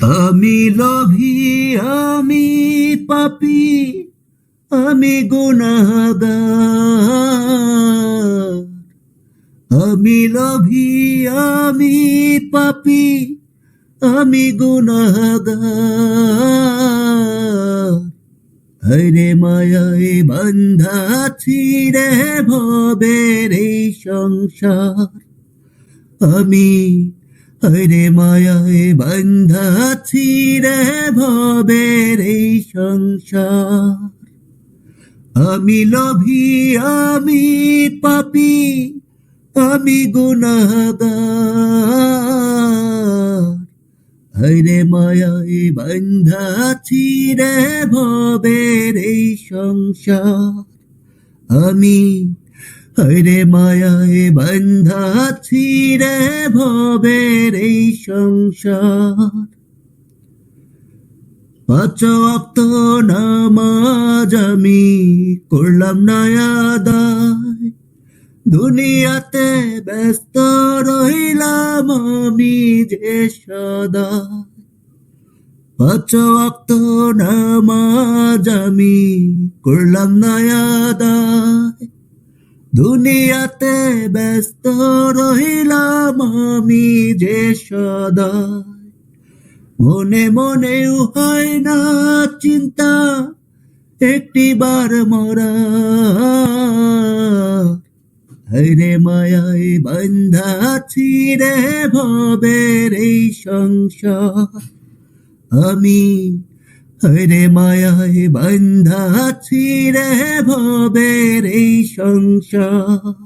আমি লভি, আমি পাপি, আমি গুনাহগার। আমি লভি, আমি পাপি, আমি গুনাহগার। হরে মায়ায় বন্ধা ছিড়ে ভবের এই সংসার, আমি হরে মায়ায় বন্ধা ছিড়ে ভবের এই সংসার। আমি লোভী, আমি পাপি, আমি গুনাহগার হরে মায়ায় বন্ধা ছিড়ে ভবের এই সংসার। আমি হরে মায়ায় বন্ধা ছিড়ে ভবের এই সংসার। পাঁচ অক্ত নামাজ আমি করলাম না দুনিয়াতে ব্যস্ত রইলাম আমি যে সদা পাঁচ অক্ত নামাজ আমি করলাম না দুনিয়াতে ব্যস্ত রহিলাম আমি যে সদায় মনে মনেও হয় না চিন্তা, একটি বার মরা। হরে মায়ায় বন্ধা ছিড়ে ভবের এই সংসার। আমি হরে মায়ায় বন্ধা ছিড়ে ভবের এই সংসার।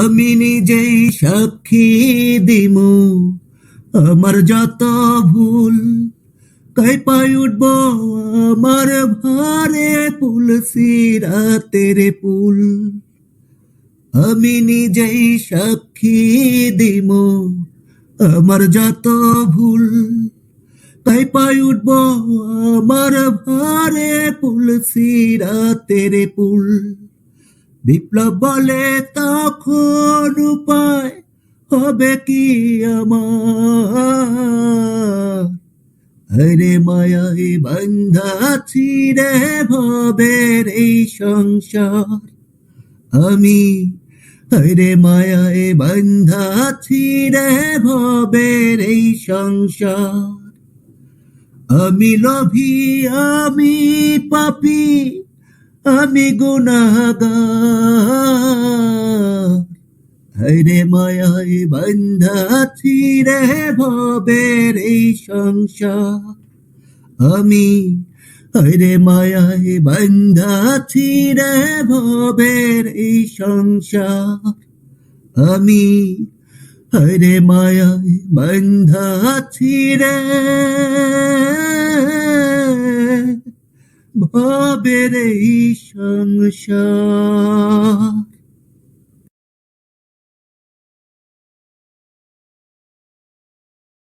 আমি নিজেই সাক্ষী দিমু, আমার যত ভুল কাই পাই উঠব আমার ভারে পুল সিরাতের পুল। আমি নিজেই সাক্ষী দিমু, আমার যত ভুল তাই পাই উঠব আমার ভারে পুল সিরাতের পুল বিপ্লব বলে তখন উপায় হবে কি আমার? হরে মায়াই বন্ধা ছিড়ে ভবের এই সংসার। আমি হরে মায়ায় বন্ধা ছিড়ে ভবের এই সংসার। আমি লোভী, আমি পাপি, আমি গুনাহগার হরে মায়ায় বন্ধা ছিড়ে ভবের এই সংসার। আমি হরে মায়ায় বন্ধা ছিড়ে ভবের এই সংসার। আমি হরে মায়ায় বন্ধা ছিড়ে ভবের এই সংসার